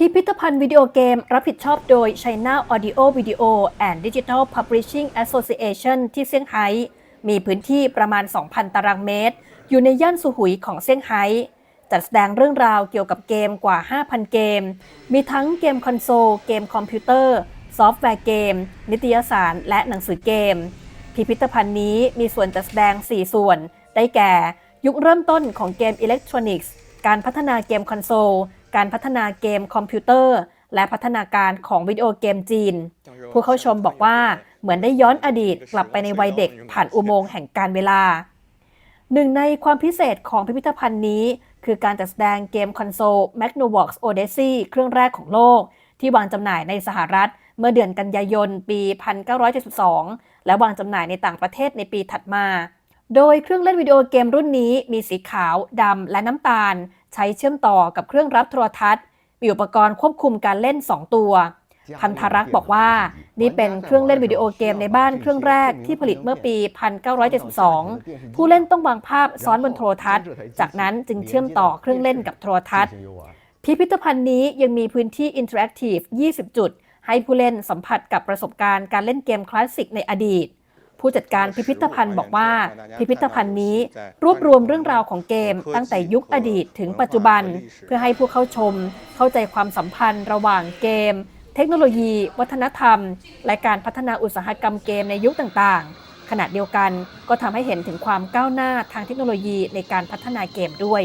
พิพิธภัณฑ์วิดีโอเกม รับผิดชอบโดย China Audio Video and Digital Publishing Association ที่เซี่ยงไฮ้ มีพื้นที่ประมาณ 2,000 ตารางเมตร อยู่ในย่านสุหุยของเซี่ยงไฮ้ จัดแสดงเรื่องราวเกี่ยวกับเกมกว่า 5,000 เกม มีทั้งเกมคอนโซล เกมคอมพิวเตอร์ ซอฟต์แวร์เกม นิตยสาร และหนังสือเกม พิพิธภัณฑ์นี้มีส่วนจัดแสดง 4 ส่วน ได้แก่ ยุคเริ่มต้นของเกมอิเล็กทรอนิกส์ การพัฒนาเกมคอนโซล การพัฒนาเกมคอมพิวเตอร์ และพัฒนาการของวิดีโอเกมจีน ผู้เข้าชมบอกว่าเหมือนได้ย้อนอดีตกลับไปในวัยเด็กผ่านอุโมงค์แห่งการเวลา หนึ่งในความพิเศษของพิพิธภัณฑ์นี้ คือการจัดแสดงเกมคอนโซล Magnavox Odyssey เครื่องแรกของโลก ที่วางจำหน่ายในสหรัฐเมื่อเดือนกันยายนปี 1972 และวางจำหน่ายในต่างประเทศในปีถัดมา โดยเครื่องเล่นวิดีโอเกมรุ่นนี้มีสีขาว ดำ และน้ำตาล ใช้เชื่อมต่อกับเครื่องรับโทรทัศน์ มีอุปกรณ์ควบคุมการเล่น 2 ตัว พันธรักษ์บอกว่า นี่เป็นเครื่องเล่นวิดีโอเกมในบ้านเครื่องแรกที่ผลิตเมื่อปี 1972 ผู้เล่นต้องวางภาพซ้อนบนโทรทัศน์ จากนั้นจึงเชื่อมต่อเครื่องเล่นกับโทรทัศน์ พิพิธภัณฑ์นี้ยังมีพื้นที่อินเทอร์แอคทีฟ 20 จุด ให้ผู้เล่นสัมผัสกับประสบการณ์การเล่นเกมคลาสสิกในอดีต ผู้จัดการพิพิธภัณฑ์บอกว่า พิพิธภัณฑ์นี้รวบรวมเรื่องราวของเกม ตั้งแต่ยุคอดีตถึงปัจจุบัน เพื่อให้ผู้เข้าชม เข้าใจความสัมพันธ์ระหว่างเกม เทคโนโลยี วัฒนธรรม และการพัฒนาอุตสาหกรรมเกมในยุคต่างๆ ขณะเดียวกันก็ทำให้เห็นถึงความก้าวหน้าทางเทคโนโลยีในการพัฒนาเกมด้วย